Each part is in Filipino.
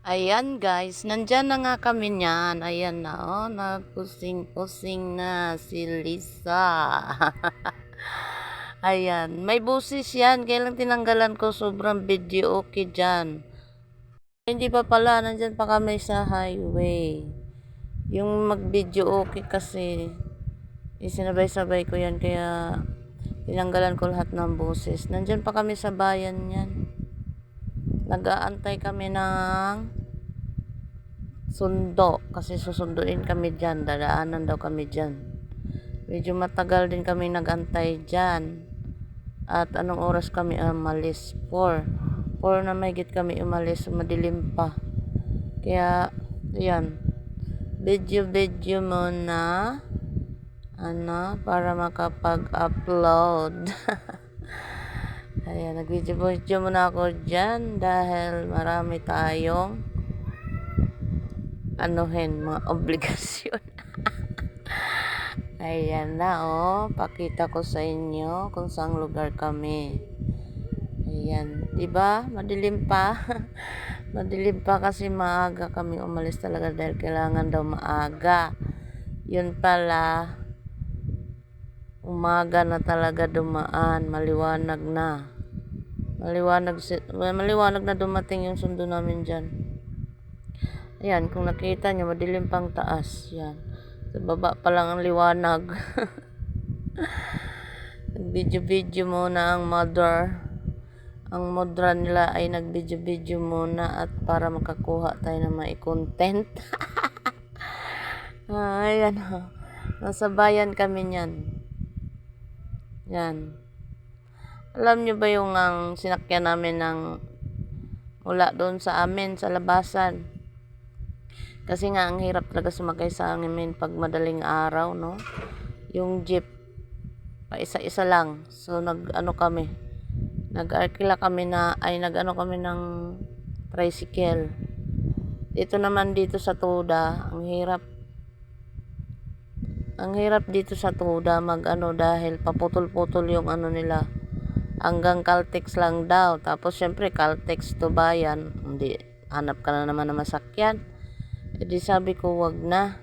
Ayan guys, nandyan na nga kami niyan. Ayan na oh, nagpusing-pusing na si Lisa. Ayan, may busis yan. Kailang tinanggalan ko sobrang video okay dyan. Hindi pa pala, nandyan pa kami sa highway. Yung mag-video okay kasi, isinabay-sabay ko yan kaya tinanggalan ko lahat ng busis. Nandyan pa kami sa bayan yan. Nag-aantay kami ng sundo kasi susunduin kami dyan. Dadaanan daw kami dyan. Medyo matagal din kami nagantay dyan. At anong oras kami umalis? 4. 4 na may git kami umalis. Madilim pa. Kaya, yan. Video-video muna. Ano, para makapag-upload. Ayan, nag-video-video muna ako dyan dahil marami tayong anuhin, mga obligasyon. Ayan na oh, pakita ko sa inyo kung saang lugar kami. Ayan, 'di ba? Madilim pa. Madilim pa kasi maaga kami umalis talaga dahil kailangan daw maaga. 'Yun pala umaga na talaga dumaan, maliwanag na. Maliwanag, maliwanag na dumating yung sundo namin dyan. Ayan, kung nakita nyo, madilim pang taas. Yan. Sa baba pa lang ang liwanag. Nag-video-video muna ang mother. Ang modra nila ay nag-video-video muna at para makakuha tayo ng mga content. ayan. Nasa bayan kami niyan. Yan. Alam nyo ba yung ang sinakyan namin ng mula doon sa amin, sa labasan? Kasi nga, ang hirap talaga sumakay sa amin pag madaling araw, no? Yung jeep, pa isa-isa lang. So, nag-ano kami, nag-arkila kami na, ay nag-ano kami ng tricycle. Dito naman dito sa Tuda, ang hirap ang hirap dito sa Tuda mag-ano dahil paputol-putol yung ano nila. Hanggang Caltex lang daw. Tapos syempre Caltex to bayan. Hindi, hanap ka na naman na masakyan. E di sabi ko wag na.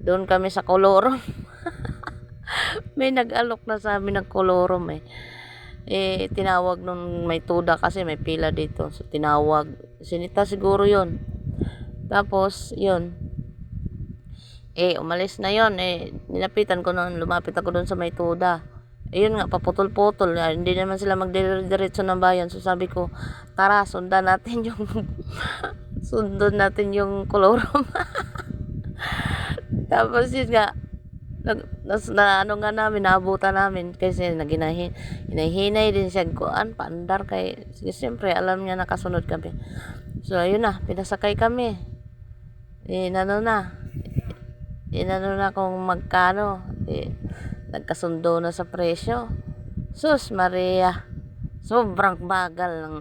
Doon kami sa Colorum. may nag-alok na sa amin ng Colorum eh. Eh, tinawag nung may tuda kasi may pila dito. So, tinawag. Sinita siguro yon Tapos, yun. Eh, umalis na yon Eh, nilapitan ko noon. Lumapit ako doon sa may tuda. Eh, yun nga, paputol-putol. Ah, Hindi naman sila magdiretso ng bayan. So, sabi ko, tara, sundan natin yung sundan natin yung kolorum. Tapos yun nga, nag, nas, na ano nga namin, naabutan namin kasi naginahin, hinahinay din siya kuan, paandar kay, siyempre, alam niya nakasunod kami. So, ayun na, pinasakay kami. Inano na, inano na kung magkano, eh, nagkasundo na sa presyo. Sus, Maria, sobrang bagal ng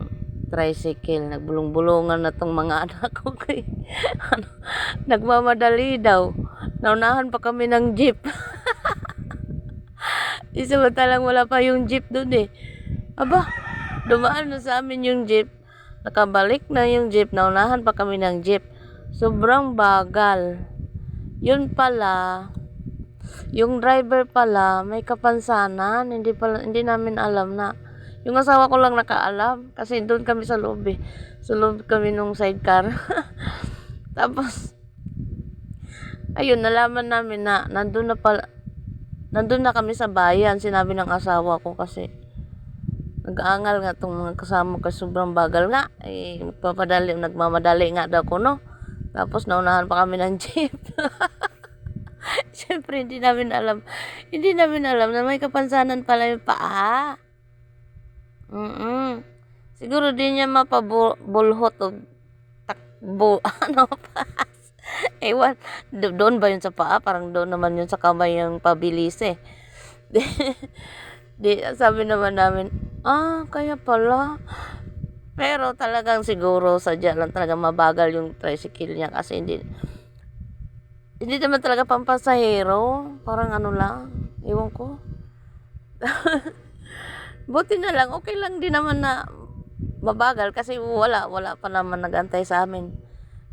tricycle. Nagbulong-bulungan na tong mga anak ko kay ano, nagmamadali daw. Naunahan pa kami ng jeep. Isamantalang wala pa yung jeep doon eh. Aba, dumaan na sa amin yung jeep. Nakabalik na yung jeep. Naunahan pa kami ng jeep. Sobrang bagal. Yun pala, yung driver pala may kapansanan. Hindi pala, hindi namin alam na. Yung asawa ko lang nakaalam kasi doon kami sa loob eh. Sa loob kami nung sidecar. Tapos, ayun, nalaman namin na nandun na pala, nandun na kami sa bayan, sinabi ng asawa ko kasi nag-aangal nga tong mga kasama ko sobrang bagal nga. Eh, nagpapadali, nagmamadali nga daw ko, no? Tapos, naunahan pa kami ng jeep. Siyempre, hindi namin alam. Hindi namin alam na may kapansanan pala yung paa. Mm Siguro di niya mapabulhot o takbo. Ano pa? Ewan. Do- doon ba yun sa paa? Parang doon naman yun sa kamay yung pabilis eh. Di, di, sabi naman namin, ah, kaya pala. Pero talagang siguro sadya lang talaga mabagal yung tricycle niya kasi hindi hindi naman talaga pampasahero. Parang ano lang. Ewan ko. Buti na lang. Okay lang din naman na mabagal kasi wala, wala pa naman nagantay sa amin.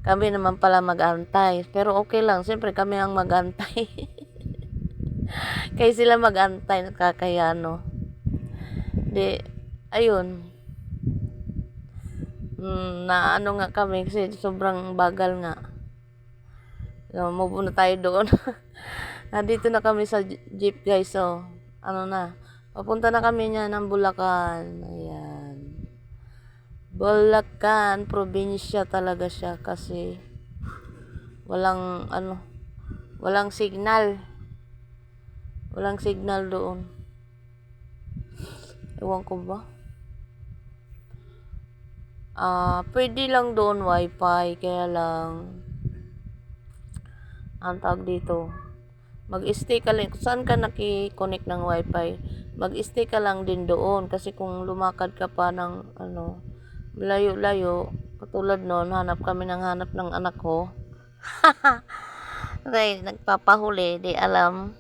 Kami naman pala magantay. Pero okay lang, siyempre kami ang magantay. Kaya sila magantay, nakakaya no. Di, ayun. Mm, na ano nga kami kasi sobrang bagal nga. So, move na tayo doon. Nandito na kami sa jeep guys. So, ano na. Papunta na kami niya ng Bulacan. Ayan. Bulacan, probinsya talaga siya kasi walang ano, walang signal. Walang signal doon. Ewan ko ba? Ah, pwede lang doon wifi, kaya lang ang tawag dito. Mag-stay ka lang, saan ka nakikonnect ng wifi, mag-stay ka lang din doon kasi kung lumakad ka pa ng ano, layo-layo, katulad noon, hanap kami ng hanap ng anak ko. okay, nagpapahuli, di alam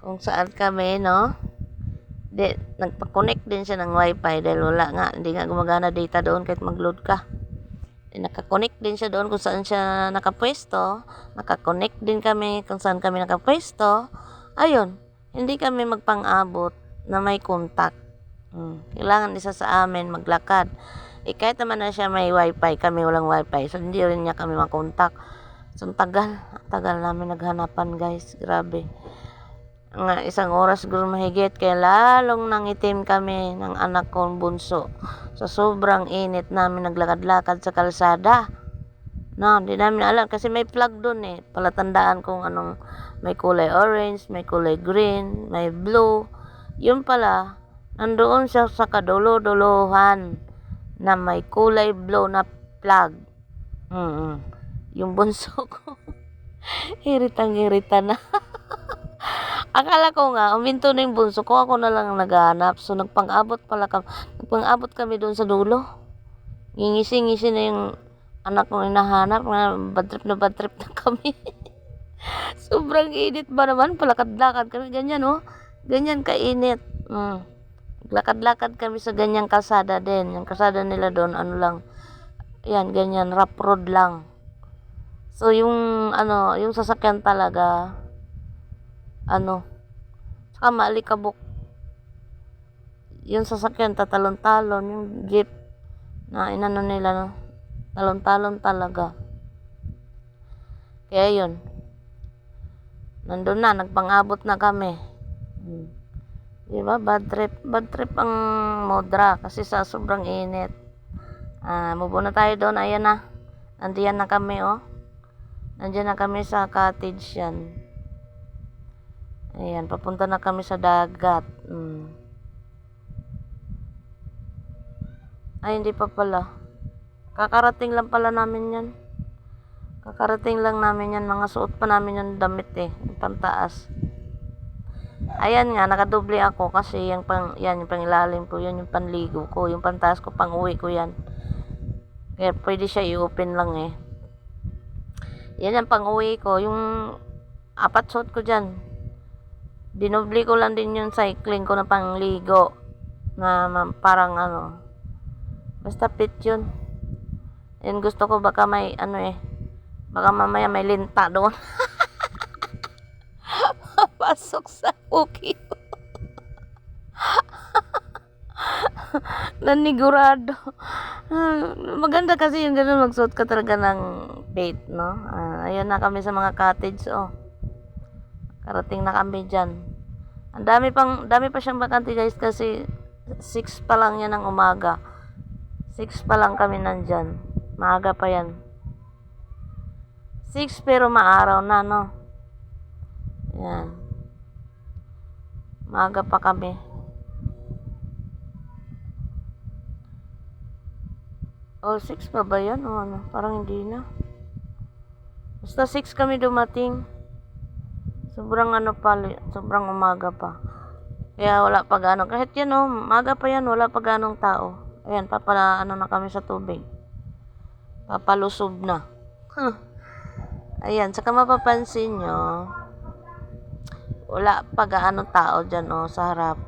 kung saan kami, no? Di, nagpa-connect din siya ng wifi dahil wala nga, hindi nga gumagana data doon kahit mag-load ka. Nakakonect din siya doon kung saan siya nakapwesto. Nakakonect din kami kung saan kami nakapwesto. Ayun, hindi kami magpang-abot na may contact. Hmm. Kailangan isa sa amin maglakad. Eh, kahit naman na siya may wifi, kami walang wifi. So, hindi rin niya kami makontak. So, tagal. Tagal namin naghanapan, guys. Grabe nga isang oras siguro mahigit kaya lalong nangitim kami ng anak kong bunso. Sa sobrang init namin naglakad-lakad sa kalsada. No, hindi namin alam kasi may plug doon eh. Palatandaan kung anong may kulay orange, may kulay green may blue. Yun pala nandoon siya sa kadulo-duluhan na may kulay blue na plug mm yung bunso ko iritang irita na Akala ko nga, uminto na yung bunso ko, ako na lang ang naghahanap. So, nagpang-abot pala kami. Nagpang-abot kami doon sa dulo. Ngingisi-ngisi na yung anak kong inahanap. Nga, bad trip na bad trip na kami. Sobrang init ba naman? Palakad-lakad kami. Ganyan, oh. Ganyan kainit. Mm. Lakad-lakad kami sa ganyang kalsada din. Yung kalsada nila doon, ano lang. Yan, ganyan, rough road lang. So, yung, ano, yung sasakyan talaga, ano, saka maalikabok. Yung sasakyan, tatalon-talon, yung jeep, na inano nila, no? talon-talon talaga. Kaya yun, nandun na, nagpangabot na kami. Hmm. Di ba? Bad trip. Bad trip ang modra kasi sa sobrang init. Ah, mubo na tayo doon. Ayan na. Nandiyan na kami, oh. Nandiyan na kami sa cottage yan. Ayan, papunta na kami sa dagat. Mm. Ay, hindi pa pala. Kakarating lang pala namin yan. Kakarating lang namin yan. Mga suot pa namin yung damit eh. Pantaas. Ayan nga, nakadoble ako kasi yung pang, yan, yung pangilalim ko, yan yung panligo ko. Yung pantaas ko, pang uwi ko yan. Kaya pwede siya i-open lang eh. Yan ang pang uwi ko. Yung apat suot ko dyan dinobli ko lang din yung cycling ko na pangligo na parang ano basta fit yun. Yun gusto ko baka may ano eh baka mamaya may linta doon. Pasok sa puki nanigurado. Maganda kasi yung ganun magsuot ka talaga ng bait no? Ah, ayun na kami sa mga cottage oh Karating na kami dyan. Ang dami pang, dami pa siyang bakante guys kasi 6 pa lang yan ng umaga. 6 pa lang kami nandyan. Maaga pa yan. 6 pero maaraw na no. Yan. Maaga pa kami. Oh, 6 pa ba yan? O ano? Parang hindi na. Basta 6 kami dumating. Sobrang ano pa, sobrang umaga pa. Kaya wala pa ganong, kahit yan oh, umaga pa yan, wala pa ganong tao. Ayan, papala, ano na kami sa tubig. Papalusob na. Huh. Ayan, saka mapapansin nyo, wala pa gaano tao dyan oh, sa harap.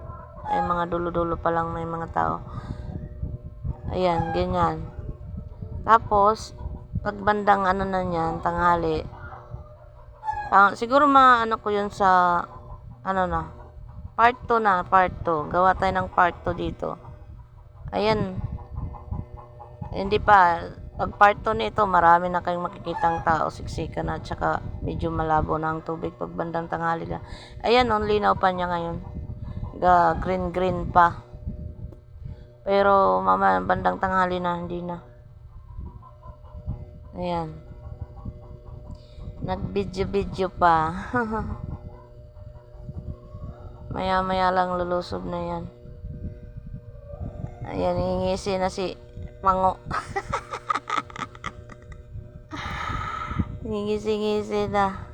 Ay, mga dulo-dulo pa lang may mga tao. Ayan, ganyan. Tapos, pag bandang ano na yan, tanghali, pang, siguro mga ano ko yun sa, ano na, part 2 na, part 2. Gawa tayo ng part 2 dito. Ayan. Hindi pa, pag part 2 nito, marami na kayong makikitang tao, siksikan na, tsaka medyo malabo na ang tubig pag bandang tanghali na. Ayan, on linaw pa niya ngayon. Ga, green green pa. Pero mama, bandang tanghali na, hindi na. Ayan. Nag-video-video pa. Maya-maya lang lulusob na yan. Ayan, hingisi na si Mango. Ngisi-ngisi na.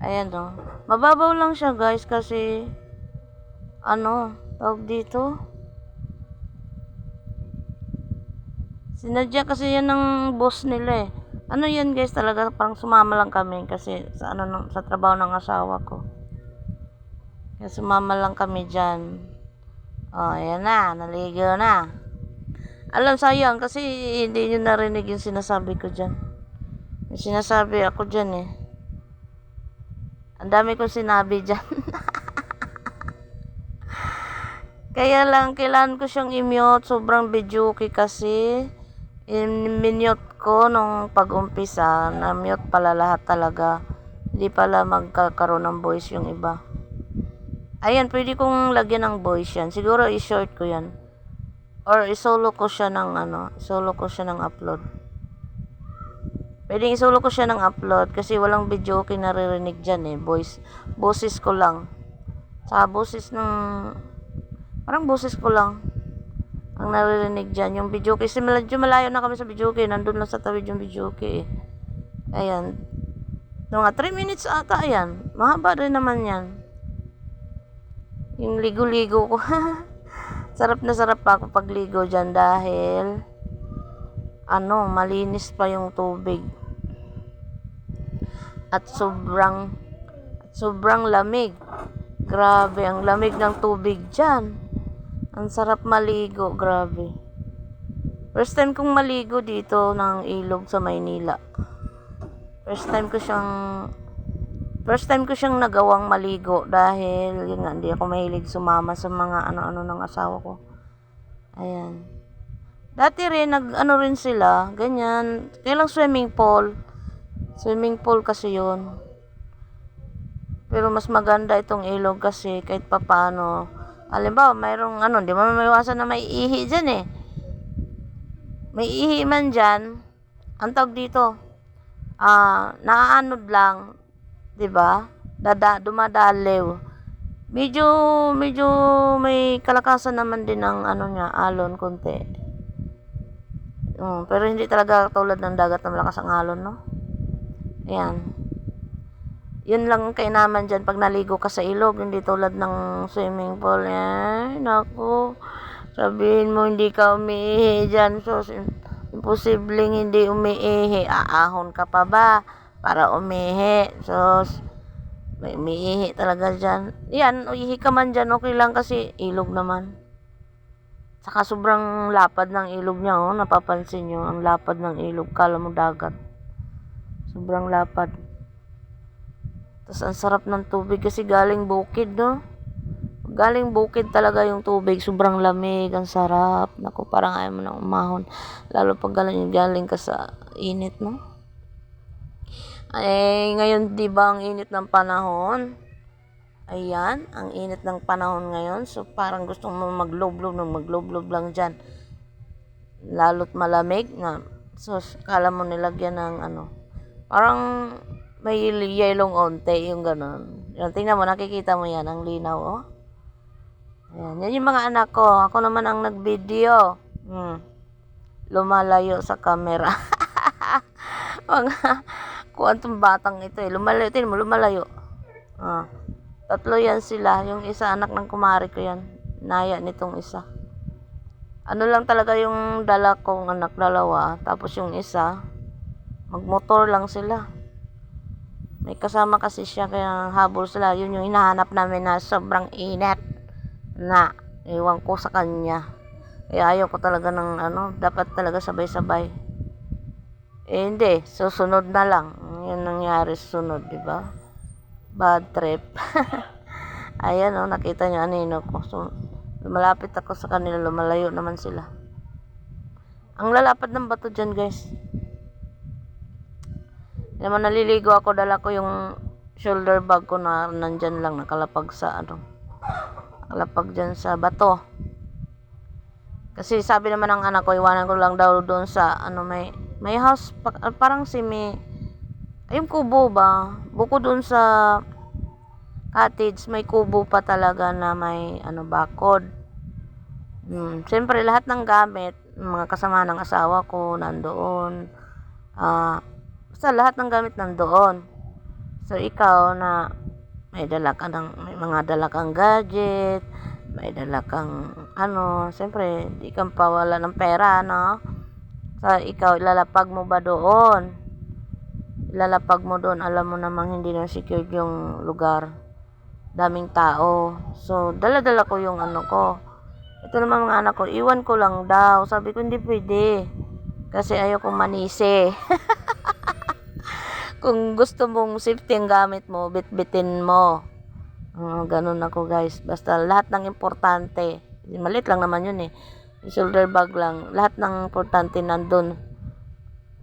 Ayan o. Mababaw lang siya guys kasi ano, tawag dito. Sinadya kasi yan ng boss nila eh. Ano yan guys talaga parang sumama lang kami kasi sa ano sa trabaho ng asawa ko. Kaya sumama lang kami dyan. Oh, ayan na, naligo na. Alam, sayang kasi hindi nyo narinig yung sinasabi ko dyan. Yung sinasabi ako dyan eh. Ang dami kong sinabi dyan. Kaya lang, kailangan ko siyang i-mute. Sobrang bijuki kasi. I-mute ko nung pag-umpisa. Na-mute pala lahat talaga. Hindi pala magkakaroon ng voice yung iba. Ayan, pwede kong lagyan ng voice yan. Siguro i-short ko yan. Or isolo ko siya ng ano, isolo ko siya ng upload. Pwede isolo ko siya ng upload kasi walang video okay naririnig dyan eh. Voice, boses ko lang. Sa boses ng, parang boses ko lang ang naririnig dyan. Yung video kasi medyo malayo na kami sa video Nandun lang sa tawid yung video eh. Ayan. Mga 3 minutes ata ayan. Mahaba rin naman yan. Yung ligo-ligo ko. sarap na sarap pa ako pagligo dyan dahil ano, malinis pa yung tubig. At sobrang at sobrang lamig. Grabe, ang lamig ng tubig dyan. Ang sarap maligo, grabe. First time kong maligo dito ng ilog sa Maynila. First time ko siyang First time ko siyang nagawang maligo dahil yun nga, hindi ako mahilig sumama sa mga ano-ano ng asawa ko. Ayan. Dati rin, nag, ano rin sila, ganyan. Kaya lang swimming pool. Swimming pool kasi yun. Pero mas maganda itong ilog kasi kahit papano. Halimbawa, mayroong ano, di mo maiwasan na may ihi dyan eh. May ihi man dyan. Ang tawag dito, ah, naaanod lang, 'di ba? Dada dumadalew. Medyo medyo may kalakasan naman din ng ano niya, alon konti. Mm, pero hindi talaga tulad ng dagat na malakas ang alon, no? Ayan. Yun lang ang kainaman dyan pag naligo ka sa ilog, hindi tulad ng swimming pool. Eh, naku. Sabihin mo hindi ka umiihi dyan. So, imposibleng hindi umiihi. Aahon ka pa ba? para umihi. So, may umiihi talaga dyan. Yan, uihi ka man dyan, okay lang kasi ilog naman. Saka sobrang lapad ng ilog niya, oh. Napapansin nyo, ang lapad ng ilog. Kala mo dagat. Sobrang lapad. Tapos ang sarap ng tubig kasi galing bukid, no? Galing bukid talaga yung tubig. Sobrang lamig, ang sarap. Naku, parang ayaw mo nang umahon. Lalo pag galing, galing ka sa init, no? Eh, ngayon, di ba ang init ng panahon? Ayan, ang init ng panahon ngayon. So, parang gusto mo magloblob ng magloblob lang dyan. Lalo't malamig na. So, kala mo nilagyan ng ano. Parang may yelong onte, yung ganon. Yan, tingnan mo, nakikita mo yan, ang linaw, oh. Ayan, yan yung mga anak ko. Ako naman ang nag-video. Hmm. Lumalayo sa camera. mga kuan tong batang ito eh. Lumalayo, tingnan mo, lumalayo. Ah. Tatlo yan sila. Yung isa anak ng kumari ko yan. Naya nitong isa. Ano lang talaga yung dala kong anak dalawa. Tapos yung isa, magmotor lang sila. May kasama kasi siya kaya habol sila. Yun yung hinahanap namin na sobrang init na Ewan ko sa kanya. Kaya ayaw ko talaga ng ano, dapat talaga sabay-sabay. Eh hindi, susunod na lang. Yun nangyari susunod, di ba? Bad trip. Ayan oh, nakita niyo anino ko. So, lumalapit ako sa kanila, lumalayo naman sila. Ang lalapad ng bato dyan, guys. Hindi naman naliligo ako, dala ko yung shoulder bag ko na nandyan lang, nakalapag sa ano. Nakalapag dyan sa bato. Kasi sabi naman ng anak ko, iwanan ko lang daw doon sa ano may may house pa- parang si may ayun kubo ba? Buko doon sa cottage may kubo pa talaga na may ano bakod. Hmm, siyempre lahat ng gamit, mga kasama ng asawa ko nandoon. Ah, basta lahat ng gamit nandoon. So ikaw na may dala ka ng may mga dala kang gadget, may dala kang ano, siyempre di kang pawala ng pera, no? So ikaw ilalapag mo ba doon? Ilalapag mo doon, alam mo namang hindi na secured yung lugar. Daming tao. So dala-dala ko yung ano ko. Ito naman mga anak ko, iwan ko lang daw. Sabi ko hindi pwede. Kasi ayaw kong manisi. Kung gusto mong safety ang gamit mo, bitbitin mo. Ah, ganun ako guys. Basta lahat ng importante. Malit lang naman yun eh. Shoulder bag lang. Lahat ng importante nandun.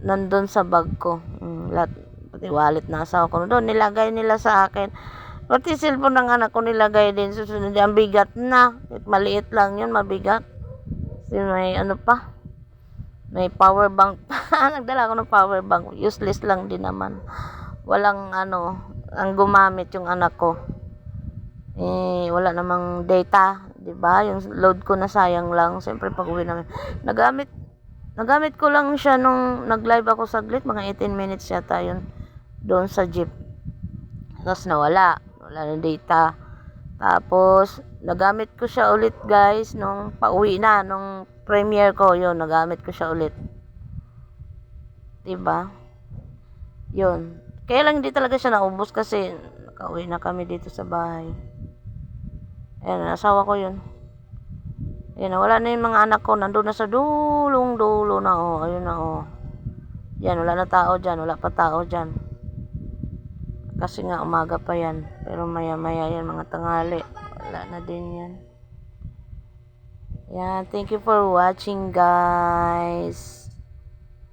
Nandun sa bag ko. Mm, lahat. Pati wallet na asawa ko. Doon nilagay nila sa akin. Pati cellphone ng anak ko nilagay din. Susunod. Ang bigat na. Maliit lang yun. Mabigat. Kasi may ano pa. May power bank pa. Nagdala ako ng power bank. Useless lang din naman. Walang ano, ang gumamit yung anak ko. Eh, wala namang data, 'di ba? Yung load ko na sayang lang. Siyempre pag uwi namin. Nagamit Nagamit ko lang siya nung nag-live ako saglit, mga 18 minutes yata yun, doon sa jeep. Tapos nawala, wala na data. Tapos, nagamit ko siya ulit guys, nung pauwi na, nung premiere ko, yun, nagamit ko siya ulit. Diba? Yun. Kaya lang hindi talaga siya naubos kasi nakauwi na kami dito sa bahay. Ayan, asawa ko yun. Ayan, wala na yung mga anak ko. Nandun na sa dulong dulo na, oh. Ayun na, oh. Yan, wala na tao dyan. Wala pa tao dyan. Kasi nga, umaga pa yan. Pero maya-maya yan, mga tangali. Wala na din yan. Yan, thank you for watching, guys.